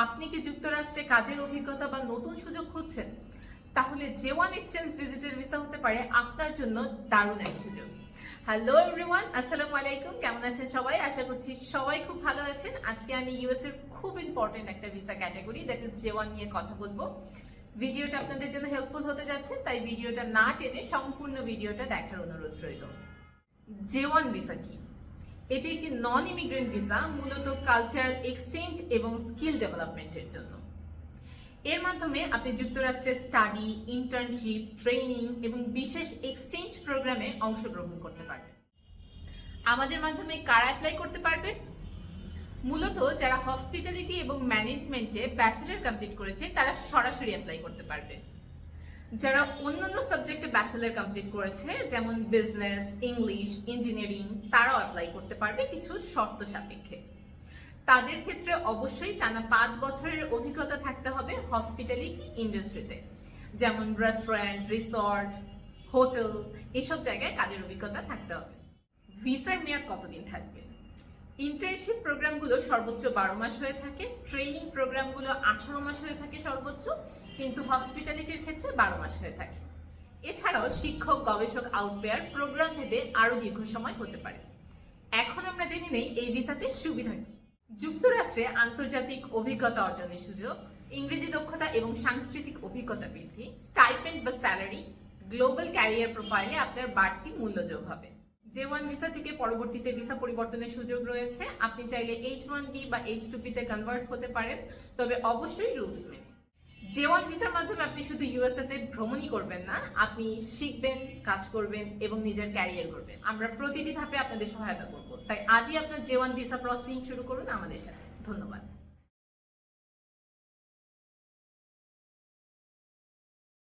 আপনি কি যুক্তরাষ্ট্রে কাজের অভিজ্ঞতা বা নতুন সুযোগ খুঁজছেন? তাহলে জে ওয়ান এক্সচেঞ্জ ভিজিটের ভিসা হতে পারে আপনার জন্য দারুণ এক সুযোগ। হ্যালো এভরিওয়ান, আসসালামু আলাইকুম। কেমন আছেন সবাই? আশা করছি সবাই খুব ভালো আছেন। আজকে আমি ইউএস এর খুব ইম্পর্টেন্ট একটা visa category, that is J one নিয়ে কথা বলব। ভিডিওটা আপনাদের জন্য হেল্পফুল হতে যাচ্ছে, তাই ভিডিওটা না টেনে সম্পূর্ণ ভিডিওটা দেখার অনুরোধ রইল। জে ওয়ান ভিসা কি? এটি একটি নন ইমিগ্রেন্ট ভিসা মূলত কালচারাল এক্সচেঞ্জ এবং স্কিল ডেভেলপমেন্টের জন্য। এর মাধ্যমে আপনি যুক্তরাষ্ট্রের স্টাডি ইন্টার্নশিপ ট্রেনিং এবং বিশেষ এক্সচেঞ্জ প্রোগ্রামে অংশগ্রহণ করতে পারবেন। আমাদের মাধ্যমে কারা অ্যাপ্লাই করতে পারবে? মূলত যারা হসপিটালিটি এবং ম্যানেজমেন্টে ব্যাচেলর কমপ্লিট করেছে, তারা সরাসরি অ্যাপ্লাই করতে পারবে। যারা অন্যান্য সাবজেক্টে ব্যাচেলার কমপ্লিট করেছে, যেমন বিজনেস ইংলিশ ইঞ্জিনিয়ারিং তারাও অ্যাপ্লাই করতে পারবে কিছু শর্ত সাপেক্ষে। তাদের ক্ষেত্রে অবশ্যই টানা পাঁচ বছরের অভিজ্ঞতা থাকতে হবে হসপিটালিটি ইন্ডাস্ট্রিতে যেমন রেস্টুরেন্ট রিসর্ট হোটেল এসব জায়গায় কাজের অভিজ্ঞতা থাকতে হবে। ভিসার মেয়াদ কতদিন থাকবে? ইন্টার্নশিপ প্রোগ্রামগুলো সর্বোচ্চ বারো মাস হয়ে থাকে ট্রেনিং প্রোগ্রামগুলো আঠারো মাস হয়ে থাকে সর্বোচ্চ, কিন্তু হসপিটালিটির ক্ষেত্রে বারো মাস হয়ে থাকে। এছাড়াও শিক্ষক, গবেষক আউটপেয়ার প্রোগ্রাম ভেদে আরও দীর্ঘ সময় হতে পারে। এখন আমরা জেনে নেই এই ভিসাতে সুবিধা কি। যুক্তরাষ্ট্রে আন্তর্জাতিক অভিজ্ঞতা অর্জনের সুযোগ, ইংরেজি দক্ষতা এবং সাংস্কৃতিক অভিজ্ঞতা বৃদ্ধি স্টাইপেন্ড বা স্যালারি গ্লোবাল ক্যারিয়ার প্রোফাইলে আপনার বাড়তি মূল্য যোগ হবে। জে ওয়ান ভিসা থেকে পরবর্তীতে ভিসা পরিবর্তনের সুযোগ রয়েছে। আপনি চাইলে এইচ ওয়ান বি বা এইচ টু তে কনভার্ট হতে পারেন, তবে অবশ্যই রুলস মেনে। জে ওয়ান ভিসার মাধ্যমে আপনি শুধু ইউএসএ তে ভ্রমণই করবেন না, আপনি শিখবেন, কাজ করবেন এবং নিজের ক্যারিয়ার করবেন আমরা প্রতিটি ধাপে আপনাদের সহায়তা করব। তাই আজই আপনার জে ওয়ান ভিসা প্রসেসিং শুরু করুন আমাদের সাথে। ধন্যবাদ।